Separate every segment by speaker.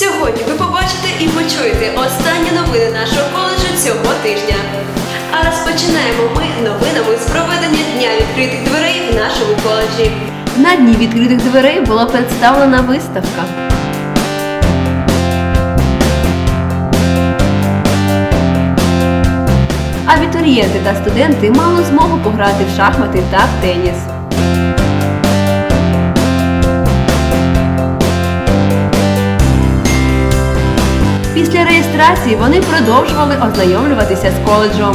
Speaker 1: Сьогодні ви побачите і почуєте останні новини нашого коледжу цього тижня. А розпочинаємо ми новинами з проведення дня відкритих дверей в нашому коледжі.
Speaker 2: На дні відкритих дверей була представлена виставка. Абітурієнти та студенти мали змогу пограти в шахмати та в теніс. Після реєстрації вони продовжували ознайомлюватися з коледжем.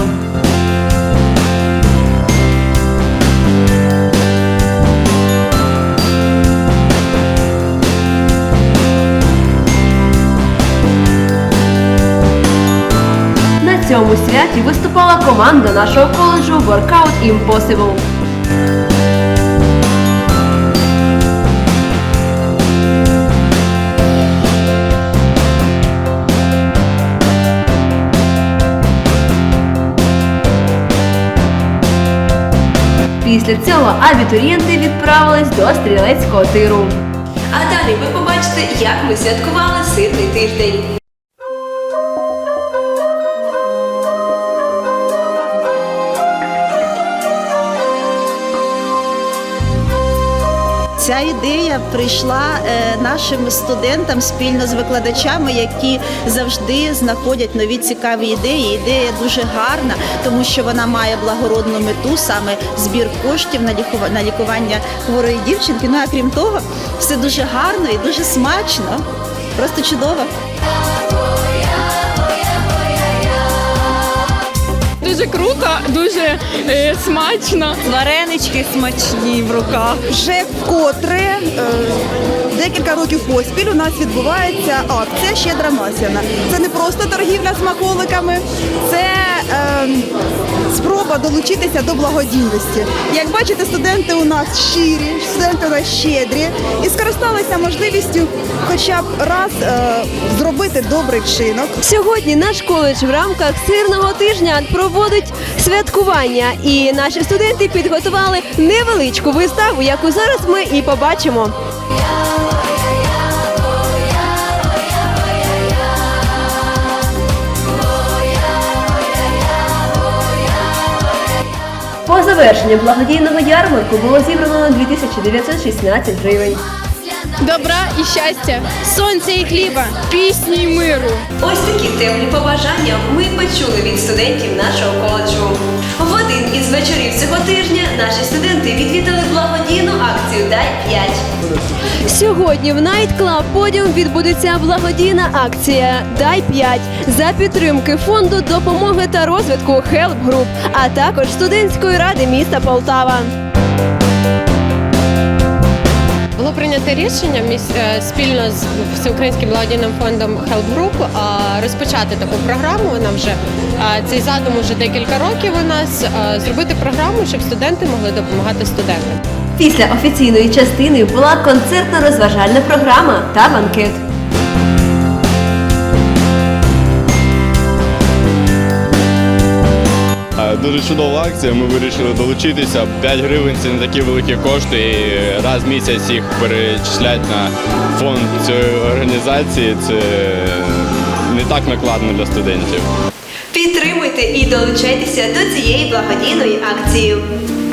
Speaker 2: На цьому святі виступала команда нашого коледжу Workout Impossible. Після цього абітурієнти відправились до стрілецького тиру.
Speaker 1: А далі ви побачите, як ми святкували сирний тиждень.
Speaker 3: Ця ідея прийшла е, нашим студентам спільно з викладачами, які завжди знаходять нові цікаві ідеї. Ідея дуже гарна, тому що вона має благородну мету, саме збір коштів на лікування хворої дівчинки. Ну а крім того, все дуже гарно і дуже смачно. Просто чудово.
Speaker 4: Дуже е, смачно.
Speaker 5: Варенички смачні в руках.
Speaker 6: Вже вкотре е, декілька років поспіль у нас відбувається акція Щедра масляна. Це не просто торгівля смаколиками, це спроба долучитися до благодійності. Як бачите, студенти у нас щирі, студенти у нас щедрі і скористалися можливістю хоча б раз е, зробити добрий вчинок.
Speaker 2: Сьогодні наш коледж в рамках сирного тижня проводить святкування, і наші студенти підготували невеличку виставу, яку зараз ми і побачимо. По завершенню благодійного ярмарку було зібрано на 2916 гривень.
Speaker 4: Добра і щастя, сонця і хліба, пісні і миру.
Speaker 1: Ось такі теплі побажання ми почули від студентів нашого коледжу. В один із вечорів цього тижня наші студенти відвідали 5.
Speaker 2: Сьогодні в Night Club Podium відбудеться благодійна акція Дай 5 за підтримки фонду допомоги та розвитку Help Group, а також студентської ради міста Полтава.
Speaker 7: Було прийнято рішення е, спільно з всеукраїнським благодійним фондом Help Group розпочати таку програму. Вона вже цей задум уже декілька років у нас зробити програму, щоб студенти могли допомагати студентам.
Speaker 2: Після офіційної частини була концертно-розважальна програма та банкет.
Speaker 8: Е, Дуже чудова акція. Ми вирішили долучитися. 5 гривень це не такі великі кошти. І раз в місяць їх перечислять на фонд цієї організації. Це не так накладно для студентів.
Speaker 1: Підтримуйте і долучайтеся до цієї благодійної акції.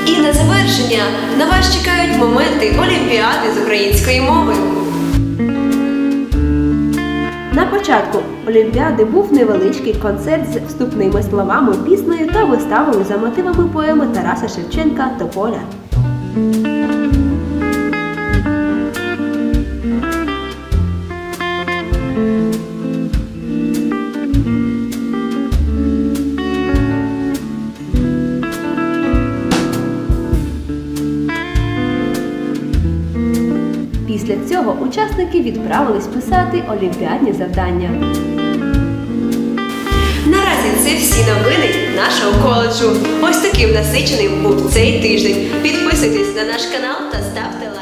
Speaker 1: І на завершення на вас чекають моменти Олімпіади з української мови.
Speaker 2: На початку Олімпіади був невеличкий концерт з вступними словами, піснею та виставою за мотивами поеми Тараса Шевченка Тополя. Після цього учасники відправились писати олімпіадні завдання.
Speaker 1: Наразі це всі новини нашого коледжу. Ось таким насиченим був цей тиждень. Підписуйтесь на наш канал та ставте лайк.